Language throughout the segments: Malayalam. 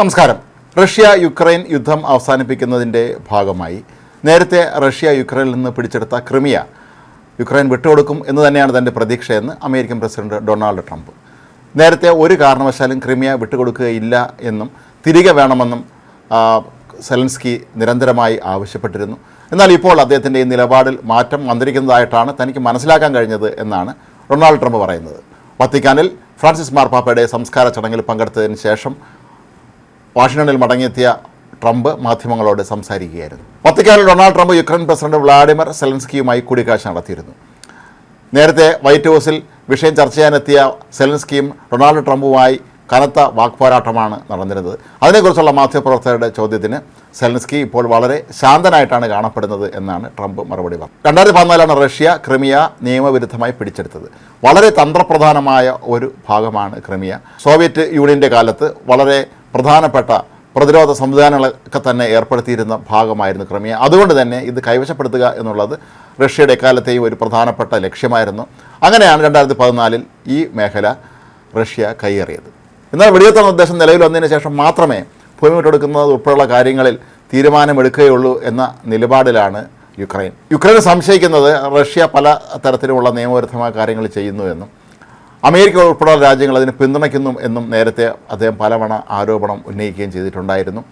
നമസ്കാരം. റഷ്യ യുക്രൈൻ യുദ്ധം അവസാനിപ്പിക്കുന്നതിന്റെ ഭാഗമായി നേരത്തെ റഷ്യ യുക്രൈനിൽ നിന്ന് പിടിച്ചെടുത്ത ക്രിമിയ യുക്രൈൻ വിട്ടുകൊടുക്കും എന്ന് തന്നെയാണ് തന്റെ പ്രതീക്ഷയെന്ന് അമേരിക്കൻ പ്രസിഡന്റ് ഡൊണാൾഡ് ട്രംപ്. നേരത്തെ ഒരു കാരണവശാലും ക്രിമിയ വിട്ടുകൊടുക്കുകയില്ല എന്നും തിരികെ വേണമെന്നും സെലൻസ്കി നിരന്തരമായി ആവശ്യപ്പെട്ടിരുന്നു. എന്നാൽ ഇപ്പോൾ അദ്ദേഹത്തിന്റെ ഈ നിലപാടിൽ മാറ്റം വന്നിരിക്കുന്നതായിട്ടാണ് തനിക്ക് മനസ്സിലാക്കാൻ കഴിഞ്ഞത് എന്നാണ് ഡൊണാൾഡ് ട്രംപ് പറയുന്നത്. വത്തിക്കാനിൽ ഫ്രാൻസിസ് മാർപ്പാപ്പയുടെ സംസ്കാര ചടങ്ങിൽ പങ്കെടുത്തതിന് ശേഷം വാഷിംഗ്ടണിൽ മടങ്ങിയെത്തിയ ട്രംപ് മാധ്യമങ്ങളോട് സംസാരിക്കുകയായിരുന്നു. വത്തിക്കാനിൽ Donald Trump Ukraine president Vladimir സെലൻസ്കിയുമായി കൂടിക്കാഴ്ച നടത്തിയിരുന്നു. നേരത്തെ വൈറ്റ് ഹൗസിൽ വിഷയം ചർച്ച ചെയ്യാനെത്തിയ സെലൻസ്കിയും ഡൊണാൾഡ് ട്രംപുമായി കനത്ത വാക്പോരാട്ടമാണ് നടന്നിരുന്നത്. അതിനെക്കുറിച്ചുള്ള മാധ്യമപ്രവർത്തകരുടെ ചോദ്യത്തിന് സെലൻസ്കി ഇപ്പോൾ വളരെ ശാന്തനായിട്ടാണ് കാണപ്പെടുന്നത് എന്നാണ് ട്രംപ് മറുപടി പറഞ്ഞത്. രണ്ടായിരത്തി പതിനാലാണ് റഷ്യ ക്രിമിയ നിയമവിരുദ്ധമായി പിടിച്ചെടുത്തത്. വളരെ തന്ത്രപ്രധാനമായ ഒരു ഭാഗമാണ് ക്രിമിയ. സോവിയറ്റ് യൂണിയന്റെ കാലത്ത് വളരെ പ്രധാനപ്പെട്ട പ്രതിരോധ സംവിധാനങ്ങളൊക്കെ തന്നെ ഏർപ്പെടുത്തിയിരുന്ന ഭാഗമായിരുന്നു ക്രമിയ അതുകൊണ്ട് തന്നെ ഇത് കൈവശപ്പെടുത്തുക എന്നുള്ളത് റഷ്യയുടെ എക്കാലത്തെയും ഒരു പ്രധാനപ്പെട്ട ലക്ഷ്യമായിരുന്നു. അങ്ങനെയാണ് രണ്ടായിരത്തി പതിനാലിൽ ഈ മേഖല റഷ്യ കൈയേറിയത്. എന്നാൽ വെടിവെത്ത നിർദ്ദേശം നിലവിൽ വന്നതിന് ശേഷം മാത്രമേ ഭൂമി വിട്ടെടുക്കുന്നത് ഉൾപ്പെടെയുള്ള കാര്യങ്ങളിൽ തീരുമാനമെടുക്കുകയുള്ളൂ എന്ന നിലപാടിലാണ് യുക്രൈൻ. യുക്രൈൻ സംശയിക്കുന്നത് റഷ്യ പല തരത്തിലുമുള്ള നിയമവിരുദ്ധമായ കാര്യങ്ങൾ ചെയ്യുന്നു എന്നും അമേരിക്ക ഉൾപ്പെടെയുള്ള രാജ്യങ്ങൾ അതിനെ പിന്തുണയ്ക്കുന്നു എന്നും നേരത്തെ അദ്ദേഹം പലവണ ആരോപണം ഉന്നയിക്കുകയും ചെയ്തിട്ടുണ്ടായിരുന്നു.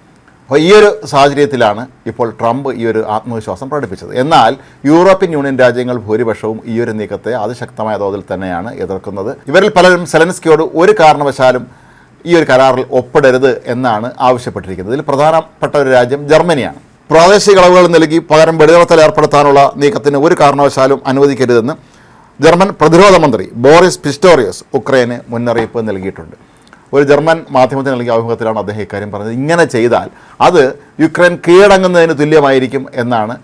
അപ്പോൾ ഈ ഒരു സാഹചര്യത്തിലാണ് ഇപ്പോൾ ട്രംപ് ഈ ഒരു ആത്മവിശ്വാസം പ്രകടിപ്പിച്ചത്. എന്നാൽ യൂറോപ്യൻ യൂണിയൻ രാജ്യങ്ങൾ ഭൂരിപക്ഷവും ഈ ഒരു നീക്കത്തെ അതിശക്തമായ തോതിൽ തന്നെയാണ് എതിർക്കുന്നത്. ഇവരിൽ പലരും സെലൻസ്കിയോട് ഒരു കാരണവശാലും ഈ ഒരു കരാറിൽ ഒപ്പിടരുത് എന്നാണ് ആവശ്യപ്പെട്ടിരിക്കുന്നത്. ഇതിൽ പ്രധാനപ്പെട്ട ഒരു രാജ്യം ജർമ്മനിയാണ്. പ്രാദേശിക ഇളവുകൾ നൽകി പകരം വെടിനിർത്തൽ ഏർപ്പെടുത്താനുള്ള നീക്കത്തിന് ഒരു കാരണവശാലും അനുവദിക്കരുതെന്ന് ജർമ്മൻ പ്രതിരോധ മന്ത്രി ബോറിസ് പിസ്റ്റോറിയസ് ഉക്രൈന് മുന്നറിയിപ്പ് നൽകിയിട്ടുണ്ട്. ഒരു ജർമ്മൻ മാധ്യമത്തിന് നൽകിയ അഭിമുഖത്തിലാണ് അദ്ദേഹം ഇക്കാര്യം പറഞ്ഞത്. ഇങ്ങനെ ചെയ്താൽ അത് യുക്രൈൻ കീഴടങ്ങുന്നതിന് തുല്യമായിരിക്കും എന്നാണ്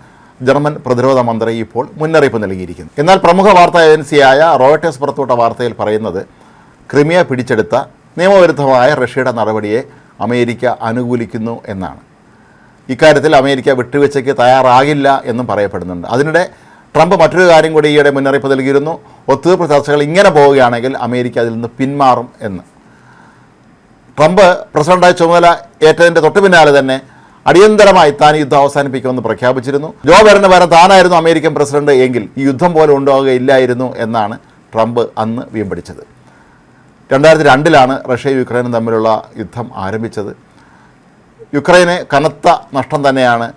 ജർമ്മൻ പ്രതിരോധ മന്ത്രി ഇപ്പോൾ മുന്നറിയിപ്പ് നൽകിയിരിക്കുന്നത്. എന്നാൽ പ്രമുഖ വാർത്താ ഏജൻസിയായ റോയിട്ടേഴ്സ് പുറത്തുവിട്ട വാർത്തയിൽ പറയുന്നത് ക്രിമിയ പിടിച്ചെടുത്ത നിയമവിരുദ്ധമായ റഷ്യയുടെ നടപടിയെ അമേരിക്ക അനുകൂലിക്കുന്നു എന്നാണ്. ഇക്കാര്യത്തിൽ അമേരിക്ക വിട്ടുവീഴ്ചയ്ക്ക് തയ്യാറാകില്ല എന്നും പറയപ്പെടുന്നുണ്ട്. അതിനിടെ ട്രംപ് മറ്റൊരു കാര്യം കൂടി ഈയിടെ മുന്നറിയിപ്പ് നൽകിയിരുന്നു. ഒത്തുതീർപ്പ് ചർച്ചകൾ ഇങ്ങനെ പോവുകയാണെങ്കിൽ അമേരിക്ക അതിൽ നിന്ന് പിന്മാറും എന്ന്. ട്രംപ് പ്രസിഡന്റായി ചുമതല ഏറ്റതിന്റെ തൊട്ടു പിന്നാലെ തന്നെ അടിയന്തരമായി താൻ യുദ്ധം അവസാനിപ്പിക്കുമെന്ന് പ്രഖ്യാപിച്ചിരുന്നു. ജോ ബൈഡന് പകരം താനായിരുന്നു അമേരിക്കൻ പ്രസിഡന്റ് എങ്കിൽ ഈ യുദ്ധം പോലെ ഉണ്ടാവുകയില്ലായിരുന്നു എന്നാണ് ട്രംപ് അന്ന് വീമ്പടിച്ചത്. രണ്ടായിരത്തി രണ്ടിലാണ് റഷ്യയും യുക്രൈനും തമ്മിലുള്ള യുദ്ധം ആരംഭിച്ചത്. യുക്രൈന് കനത്ത നഷ്ടം തന്നെയാണ്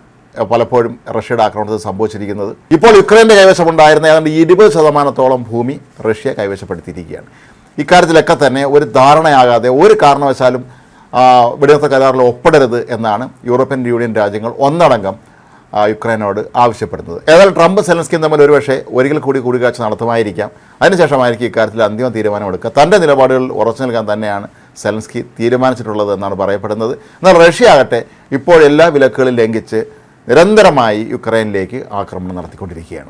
പലപ്പോഴും റഷ്യയുടെ ആക്രമണത്തിൽ സംഭവിച്ചിരിക്കുന്നത്. ഇപ്പോൾ യുക്രൈന്റെ കൈവശമുണ്ടായിരുന്ന ഏതാണ്ട് ഇരുപത് ശതമാനത്തോളം ഭൂമി റഷ്യ കൈവശപ്പെടുത്തിയിരിക്കുകയാണ്. ഇക്കാര്യത്തിലൊക്കെ തന്നെ ഒരു ധാരണയാകാതെ ഒരു കാരണവശാലും വെടിനിർത്ത കരാറിൽ ഒപ്പിടരുത് എന്നാണ് യൂറോപ്യൻ യൂണിയൻ രാജ്യങ്ങൾ ഒന്നടങ്കം യുക്രൈനോട് ആവശ്യപ്പെടുന്നത്. ഏതായാലും ട്രംപ് സെലൻസ്കിയും തമ്മിൽ ഒരുപക്ഷെ ഒരിക്കൽ കൂടി കൂടിക്കാഴ്ച നടത്തുമായിരിക്കാം. അതിനുശേഷമായിരിക്കും ഇക്കാര്യത്തിൽ അന്തിമ തീരുമാനമെടുക്കുക. തന്റെ നിലപാടുകളിൽ ഉറച്ചു നിൽക്കാൻ തന്നെയാണ് സെലൻസ്കി തീരുമാനിച്ചിട്ടുള്ളത് എന്നാണ് പറയപ്പെടുന്നത്. എന്നാൽ റഷ്യ ആകട്ടെ ഇപ്പോൾ എല്ലാ വിലക്കുകളും ലംഘിച്ച് നിരന്തരമായി യുക്രൈനിലേക്ക് ആക്രമണം നടത്തിക്കൊണ്ടിരിക്കുകയാണ്.